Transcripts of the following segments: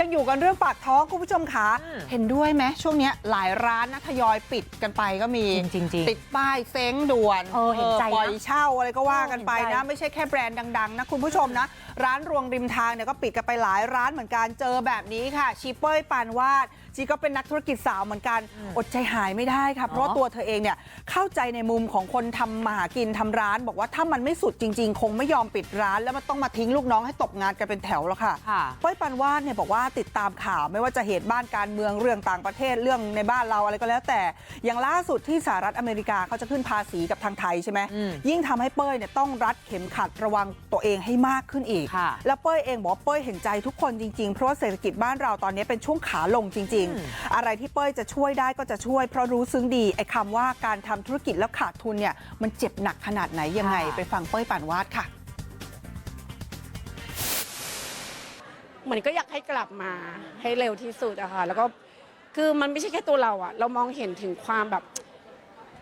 ยังอยู่กันเรื่องปากท้องคุณผู้ชมขาอืมเห็นด้วยไหมช่วงเนี้ยหลายร้านนะทยอยปิดกันไปก็มีจริงๆจริงติดป้ายเซ้งด่วนเออเห็นใจนะปล่อยเช่าอะไรก็ว่ากันไปเออเห็นใจนะ ไม่ใช่แค่แบรนด์ดัง ๆ นะคุณผู้ชมนะร้านรวงริมทางเนี่ยก็ปิดกันไปหลายร้านเหมือนกันเจอแบบนี้ค่ะชีเป้ยปานวาดชีก็เป็นนักธุรกิจสาวเหมือนกัน อดใจหายไม่ได้ค่ะเพราะว่าตัวเธอเองเนี่ยเข้าใจในมุมของคนทำมาหากินทำร้าน บอกว่าถ้ามันไม่สุดจริง ๆ คงไม่ยอมปิดร้าน แล้วมันต้องมาทิ้งลูกน้องให้ตกงานกันเป็นแถวแล้วค่ะค่ะเป้ยปันวาดเนี่ยบอกว่าติดตามข่าวไม่ว่าจะเหตุบ้านการเมืองเรื่องต่างประเทศเรื่องในบ้านเราอะไรก็แล้ว แต่อย่างล่าสุดที่สหรัฐอเมริกาเขาจะขึ้นภาษีกับทางไทยใช่ไหมอืมยิ่งทำให้เป้ยเนี่ยต้องรัดเข็มขัดระวังตัวเองให้มากขึ้นอีกค่ะแล้วเป้ยเองบอกว่าเป้ยเห็นใจทุกคนจริงๆ เพราะว่าเศรษฐกิจบ้านเราตอนนี้เป็นช่วงขาลงจริงอืมๆอะไรที่เป้ยจะช่วยได้ก็จะช่วย เพราะรู้ซึ้งดีไอ้คำว่าการทำธุรกิจแล้วขาดทุนเนี่ยมันเจ็บหนักขนาดไหนยังไงไปฟังเป้ยปานวาดค่ะ เหมือนก็อยากให้กลับมาให้เร็วที่สุดอะค่ะแล้วก็คือมันไม่ใช่แค่ตัวเราอะเรามองเห็นถึงความแบบ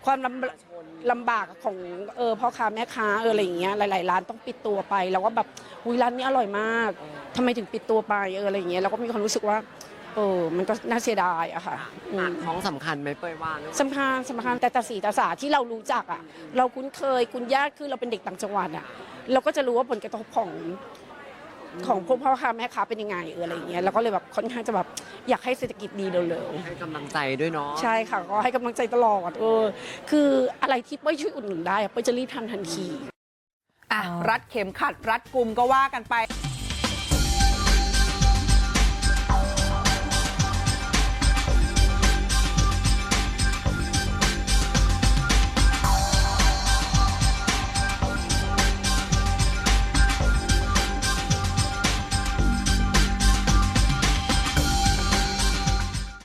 ความลำลำบากของเออพ่อค้าแม่ค้าเอออะไรอย่างเงี้ยหลายๆร้านต้องปิดตัวไปแล้วก็แบบอุ้ยร้านนี้อร่อยมากทำไมถึงปิดตัวไปเอออะไรอย่างเงี้ยเราก็มีความรู้สึกว่าเออมันก็น่าเสียดายอะค่ะอืปามกท้องสำคัญไหมเป้ยว่าเรื่องสำคัญสำคัญแต่ตาสีตาสาที่เรารู้จักอะเราคุ้นเคย คุณญาติคือเราเป็นเด็กต่างจังหวัดอะเราก็จะรู้ว่าผลกระทบของ ของพวกพ่อค้าแม่ค้าเป็นยังไงเอออะไรอย่างเงี้ยเราก็เลยแบบค่อนข้างจะแบบอยากให้เศรษฐกิจดีเร็วให้กำลังใจด้วยเนาะๆใช่ค่ะ ก็ให้กำลังใจตลอดเออคืออะไรที่เป้ยช่วยอุดหนุนได้อะเป้ยจะรีบทำทันที อะรัดเข็มขัดรัดกลุ่มก็ว่ากันไป